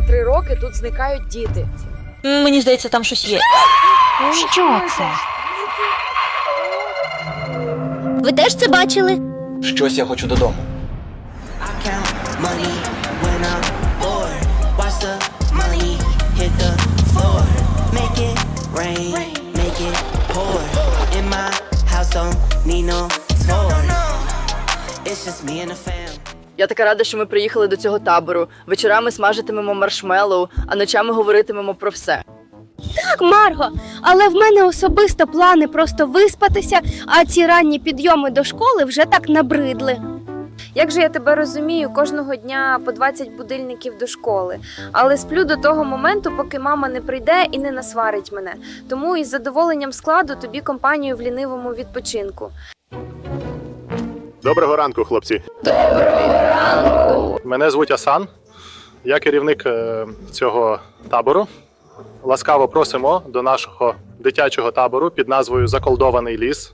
на три роки тут зникають діти. М, Мені здається, там щось є. Що це? Ви теж це бачили? Щось я хочу додому. I count money when I'm bored. Watch the money hit the floor. Make it rain, make it pour. In my house, don't need no tour. It's just me and the fam. Я така рада, що ми приїхали до цього табору. Вечорами смажитимемо маршмеллоу, а ночами говоритимемо про все. Так, Марго, але в мене особисто плани просто виспатися, а ці ранні підйоми до школи вже так набридли. Як же я тебе розумію, кожного дня по 20 будильників до школи, але сплю до того моменту, поки мама не прийде і не насварить мене. Тому із задоволенням складу тобі компанію в лінивому відпочинку. Доброго ранку, хлопці. Доброго ранку. Мене звуть Асан. Я керівник е, цього табору. Ласкаво просимо до нашого дитячого табору під назвою Заколдований ліс.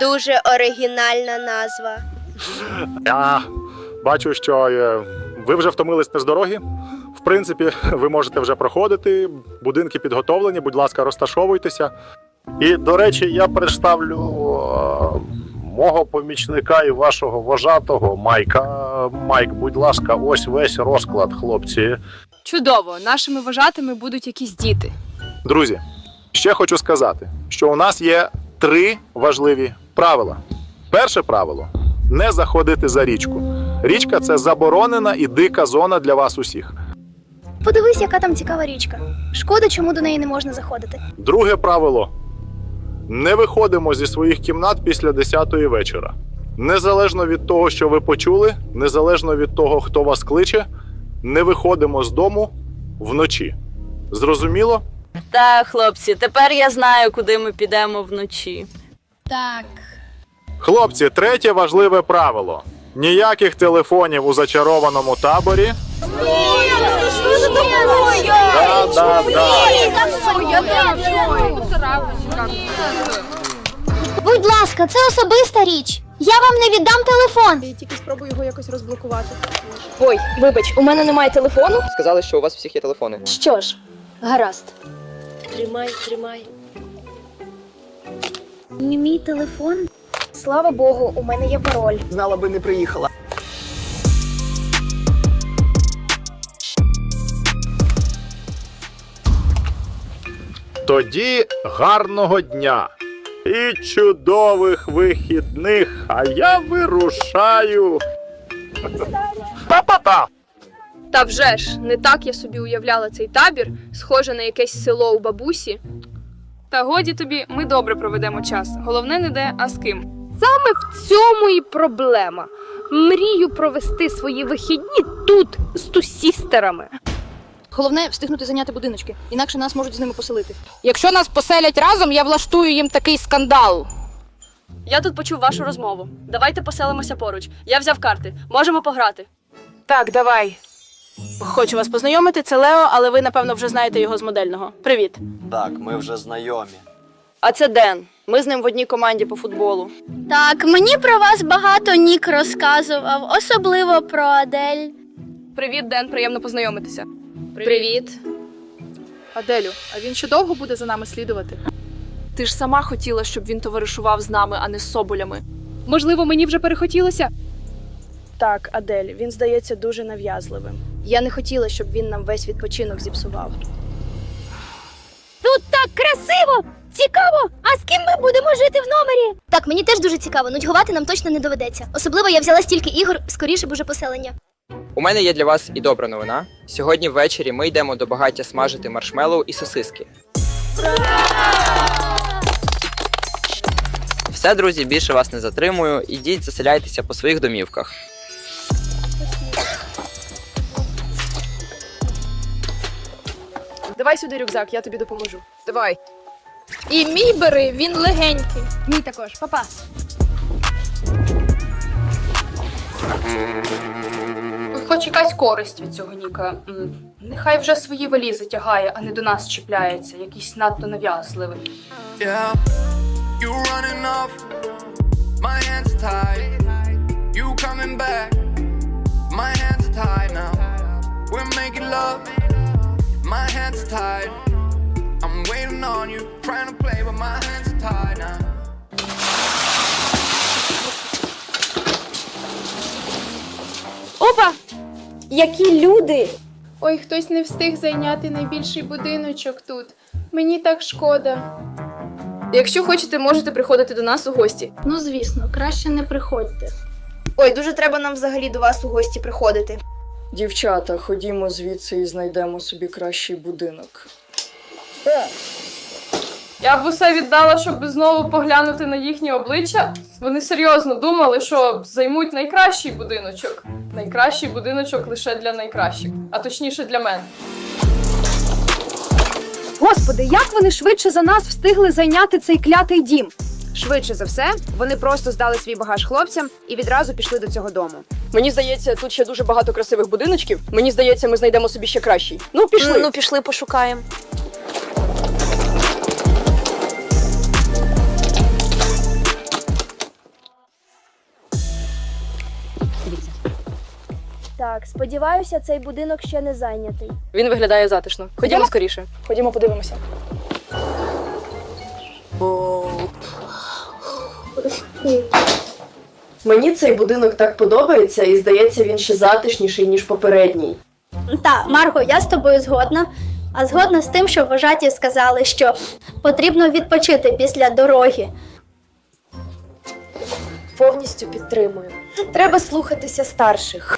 Дуже оригінальна назва. Я бачу, що е, ви вже втомились з дороги. В принципі, ви можете вже проходити. Будинки підготовлені, будь ласка, розташовуйтеся. І, до речі, я представлю мого помічника і вашого вожатого Майка. Майк, будь ласка, ось весь розклад, хлопці. Чудово, нашими вожатими будуть якісь діти. Друзі, ще хочу сказати, що у нас є три важливі правила. Перше правило не заходити за річку. Річка це заборонена і дика зона для вас усіх. Подивись, яка там цікава річка. Шкода, чому до неї не можна заходити. Друге правило: не виходимо зі своїх кімнат після 10-ї вечора. Незалежно від того, що ви почули, незалежно від того, хто вас кличе, не виходимо з дому вночі. Зрозуміло? Так, хлопці, тепер я знаю, куди ми підемо вночі. Так. Хлопці, третє важливе правило: ніяких телефонів у зачарованому таборі. Да, да, да. Ласка, це особиста річ. Я вам не віддам телефон. Я тільки спробую його якось розблокувати. Ой, вибач, у мене немає телефону. Сказали, що у вас всіх є телефони. Що ж, гаразд. Тримай, тримай. Не мій телефон. Слава Богу, у мене є пароль. Знала би, не приїхала. Тоді гарного дня і чудових вихідних, а я вирушаю. Па-па-па! Та вже ж, не так я собі уявляла цей табір, схоже на якесь село у бабусі. Та годі тобі, ми добре проведемо час. Головне не де, а з ким. Саме в цьому і проблема. Мрію провести свої вихідні тут з тусістерами. Головне встигнути зайняти будиночки, інакше нас можуть з ними поселити. Якщо нас поселять разом, я влаштую їм такий скандал. Я тут почув вашу розмову. Давайте поселимося поруч. Я взяв карти. Можемо пограти. Так, давай. Хочу вас познайомити, це Лео, але ви, напевно, вже знаєте його з модельного. Привіт. Так, ми вже знайомі. А це Ден. Ми з ним в одній команді по футболу. Так, мені про вас багато Нік розказував, особливо про Адель. Привіт, Ден, приємно познайомитися. Привіт. Аделю, а він ще довго буде за нами слідувати? Ти ж сама хотіла, щоб він товаришував з нами, а не з соболями. Можливо, мені вже перехотілося? Так, Адель, він здається дуже нав'язливим. Я не хотіла, щоб він нам весь відпочинок зіпсував. Тут так красиво! Цікаво! А з ким ми будемо жити в номері? Так, мені теж дуже цікаво. Нудьгувати нам точно не доведеться. Особливо я взяла стільки ігор, скоріше б уже поселення. У мене є для вас і добра новина. Сьогодні ввечері ми йдемо до багаття смажити маршмеллоу і сосиски. Все, друзі, більше вас не затримую. Ідіть, заселяйтеся по своїх домівках. Давай сюди рюкзак, я тобі допоможу. Давай. І мій бери, він легенький. Мій також, папа. Хоч якась користь від цього Ніка. М, Нехай вже свої валізи тягає, а не до нас чіпляється, якийсь надто нав'язливий. Yeah, you running off. My hands are tied. You coming back. My hands are tied now. We're hands are tied. I'm waiting on you, trying to play, but my hands are tied now. Опа! Які люди! Ой, хтось не встиг зайняти найбільший будиночок тут. Мені так шкода. Якщо хочете, можете приходити до нас у гості. Ну звісно, краще не приходьте. Ой, дуже треба нам взагалі до вас у гості приходити. Дівчата, ходімо звідси і знайдемо собі кращий будинок. Я б усе віддала, щоб знову поглянути на їхні обличчя. Вони серйозно думали, що займуть найкращий будиночок. Найкращий будиночок лише для найкращих, а точніше для мене. Господи, як вони швидше за нас встигли зайняти цей клятий дім? Швидше за все, вони просто здали свій багаж хлопцям і відразу пішли до цього дому. Мені здається, тут ще дуже багато красивих будиночків. Мені здається, ми знайдемо собі ще кращий. Ну, пішли. Ну, пішли, пошукаємо. Так, сподіваюся, цей будинок ще не зайнятий. Він виглядає затишно. Ходімо скоріше. Ходімо, подивимося. Мені цей будинок так подобається, і здається, він ще затишніший, ніж попередній. Так, Марго, я з тобою згодна. А згодна з тим, що вважаті сказали, що потрібно відпочити після дороги. Повністю підтримую. Треба слухатися старших.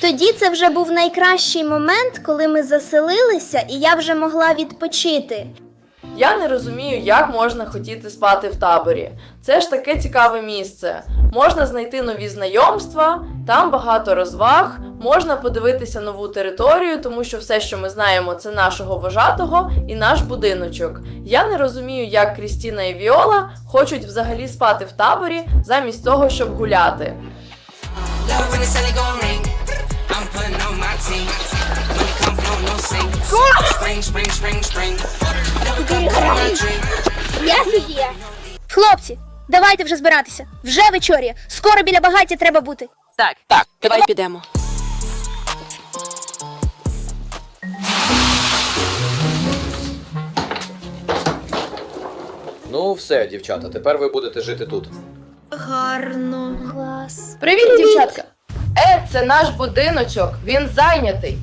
Тоді це вже був найкращий момент, коли ми заселилися, і я вже могла відпочити. Я не розумію, як можна хотіти спати в таборі. Це ж таке цікаве місце. Можна знайти нові знайомства, там багато розваг, можна подивитися нову територію, тому що все, що ми знаємо, це нашого вожатого і наш будиночок. Я не розумію, як Крістіна і Віола хочуть взагалі спати в таборі замість того, щоб гуляти. I'm putting on my team. When it come flow, no sing. Spring, spring, spring, spring. Never come to my dream. Хлопці, давайте вже збиратися. Вже вечоріє. Скоро біля багаття треба бути. Так, так, давай підемо. Ну, все, дівчата, тепер ви будете жити тут. Гарно. Клас. Привіт, дівчатка! Е, це наш будиночок, він зайнятий.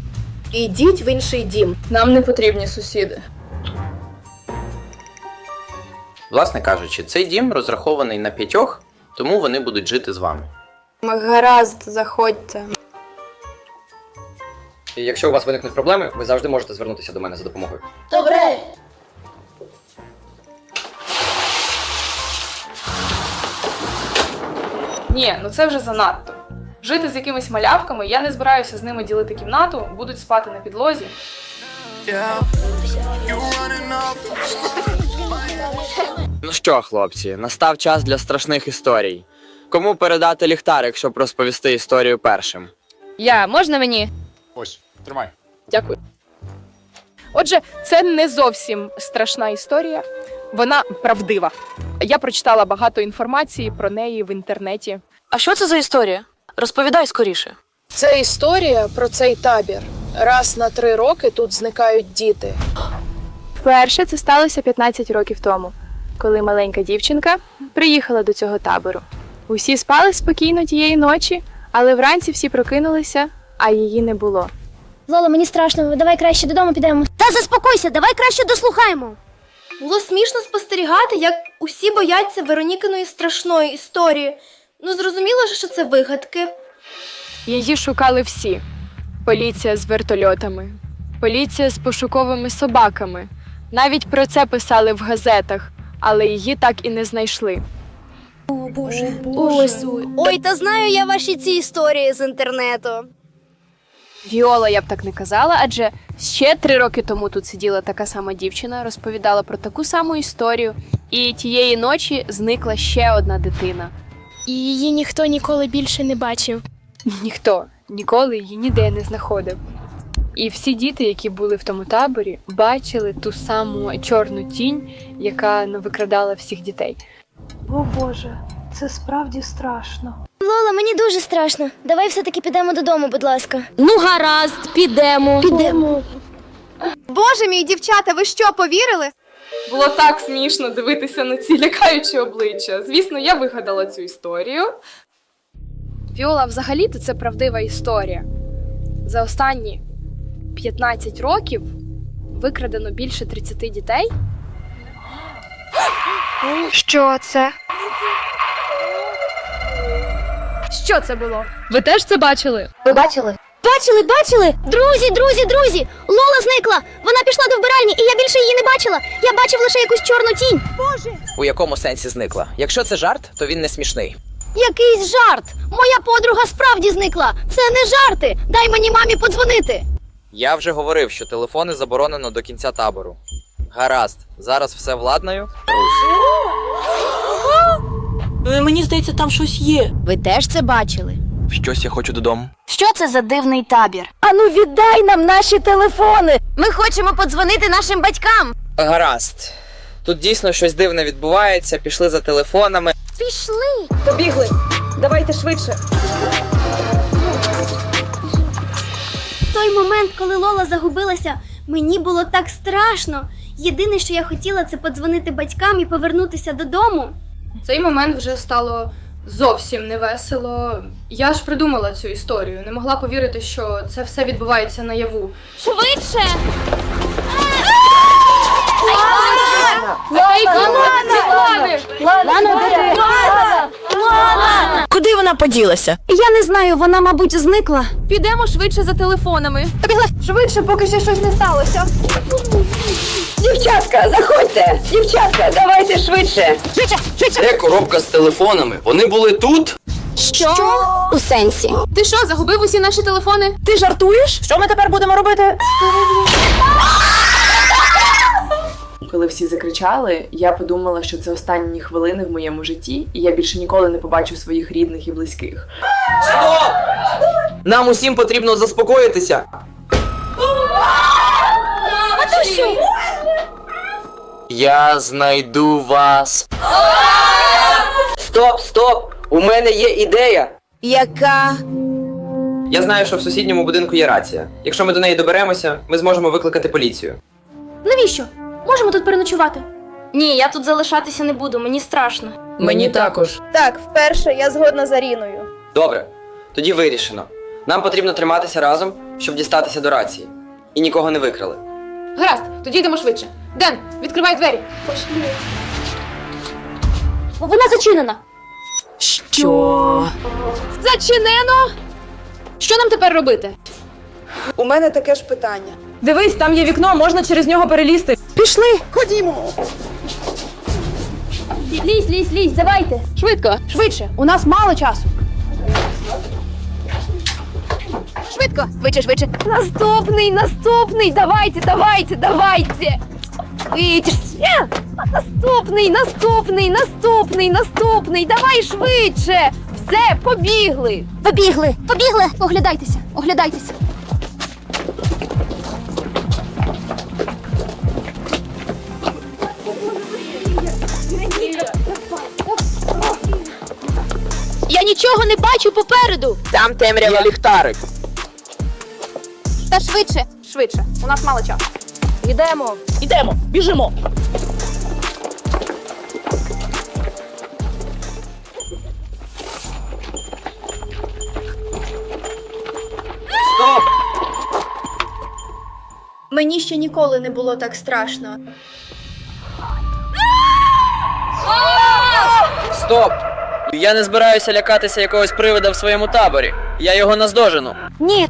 Ідіть в інший дім. Нам не потрібні сусіди. Власне кажучи, цей дім розрахований на п'ятьох, тому вони будуть жити з вами. Гаразд, заходьте. І якщо у вас виникнуть проблеми, ви завжди можете звернутися до мене за допомогою. Добре. Ні, ну це вже занадто. Жити з якимись малявками, я не збираюся з ними ділити кімнату, будуть спати на підлозі. Ну що, хлопці, настав час для страшних історій. Кому передати ліхтарик, щоб розповісти історію першим? Я, можна мені? Ось, тримай. Дякую. Отже, це не зовсім страшна історія. Вона правдива. Я прочитала багато інформації про неї в інтернеті. А що це за історія? Розповідай скоріше. Це історія про цей табір. Раз на три роки тут зникають діти. Вперше це сталося 15 років тому, коли маленька дівчинка приїхала до цього табору. Усі спали спокійно тієї ночі, але вранці всі прокинулися, а її не було. Лола, мені страшно, давай краще додому підемо. Та заспокойся, давай краще дослухаємо. Було смішно спостерігати, як усі бояться Веронікиної страшної історії. Ну, зрозуміло, що це вигадки. Її шукали всі: поліція з вертольотами, поліція з пошуковими собаками. Навіть про це писали в газетах, але її так і не знайшли. О, Боже, Ой, Ой, та знаю я ваші ці історії з інтернету. Віола, я б так не казала, адже ще три роки тому тут сиділа така сама дівчина, розповідала про таку саму історію, і тієї ночі зникла ще одна дитина. І її ніхто ніколи більше не бачив. Ніхто ніколи її ніде не знаходив. І всі діти, які були в тому таборі, бачили ту саму чорну тінь, яка ну, викрадала всіх дітей. О Боже, це справді страшно. Лола, мені дуже страшно. Давай все-таки підемо додому, будь ласка. Ну, гаразд, підемо. Підемо. Боже мій, дівчата, ви що, повірили? Було так смішно дивитися на ці лякаючі обличчя. Звісно, я вигадала цю історію. Віола, взагалі-то це правдива історія. За останні 15 років викрадено більше 30 дітей. Що це? Що це було? Ви теж це бачили? Ви бачили? Бачили, бачили! Друзі, друзі, друзі! Лола зникла! Вона пішла до вбиральні, і я більше її не бачила. Я бачив лише якусь чорну тінь. Боже! У якому сенсі зникла? Якщо це жарт, то він не смішний. Якийсь жарт! Моя подруга справді зникла! Це не жарти! Дай мені мамі подзвонити! Я вже говорив, що телефони заборонено до кінця табору. Гаразд, зараз все владнаю. Мені здається, там щось є. Ви теж це бачили? Щось я хочу додому. Що це за дивний табір? Ану, віддай нам наші телефони! Ми хочемо подзвонити нашим батькам! Гаразд. Тут дійсно щось дивне відбувається, пішли за телефонами. Пішли! Побігли. Давайте швидше. В той момент, коли Лола загубилася, мені було так страшно. Єдине, що я хотіла, це подзвонити батькам і повернутися додому. В цей момент вже стало зовсім невесело. Я ж придумала цю історію. Не могла повірити, що це все відбувається наяву. Швидше! Куди вона поділася? Я не знаю, вона, мабуть, зникла. Підемо швидше за телефонами. Швидше, поки ще щось не сталося. Дівчатка, заходьте! Дівчатка, давайте швидше! Де коробка з телефонами? Вони були тут? Що? У сенсі. Ти що, загубив усі наші телефони? Ти жартуєш? Що ми тепер будемо робити? Коли всі закричали, я подумала, що це останні хвилини в моєму житті, і я більше ніколи не побачу своїх рідних і близьких. Стоп! Нам усім потрібно заспокоїтися. Я знайду вас. Стоп, стоп! У мене є ідея. Яка? Я знаю, що в сусідньому будинку є рація. Якщо ми до неї доберемося, ми зможемо викликати поліцію. Навіщо? Можемо тут переночувати? Ні, я тут залишатися не буду, мені страшно. Мені також. Так, вперше я згодна з Аріною. Добре, тоді вирішено. Нам потрібно триматися разом, щоб дістатися до рації. І нікого не викрали. Гаразд, тоді йдемо швидше. Ден, відкривай двері. Вона зачинена. Що? Зачинено! Що нам тепер робити? У мене таке ж питання. Дивись, там є вікно, можна через нього перелізти. Пішли! Ходімо! Лізь, лізь, лізь, давайте. Швидко, швидше. У нас мало часу. Швидко, швидше, швидше. Наступний, наступний, давайте, давайте, давайте. Швидше. Наступний, наступний, наступний, наступний. Давай швидше. Все, побігли. Побігли, побігли. Оглядайтеся, оглядайтеся. Я нічого не бачу попереду. Там темрява ліхтарик. Та швидше. Швидше. У нас мало часу. Йдемо. Ідемо, біжимо. Стоп! Мені ще ніколи не було так страшно. Стоп! Я не збираюся лякатися якогось привида в своєму таборі. Я його наздожену. Ні,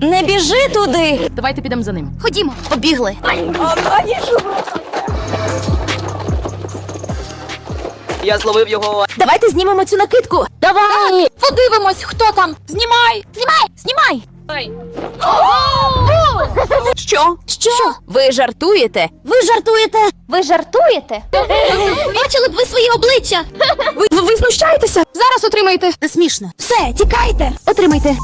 не біжи туди. Давайте підемо за ним. Ходімо, побігли. Я зловив його. Давайте знімемо цю накидку. Давай! Подивимось, хто там. Знімай! Знімай! Знімай! Що? Що? Ви жартуєте? Ви жартуєте? Ви жартуєте? Бачили б ви свої обличчя? Ви, ви, ви знущаєтеся? Зараз отримайте. Не смішно. Все, тікайте! Отримайте.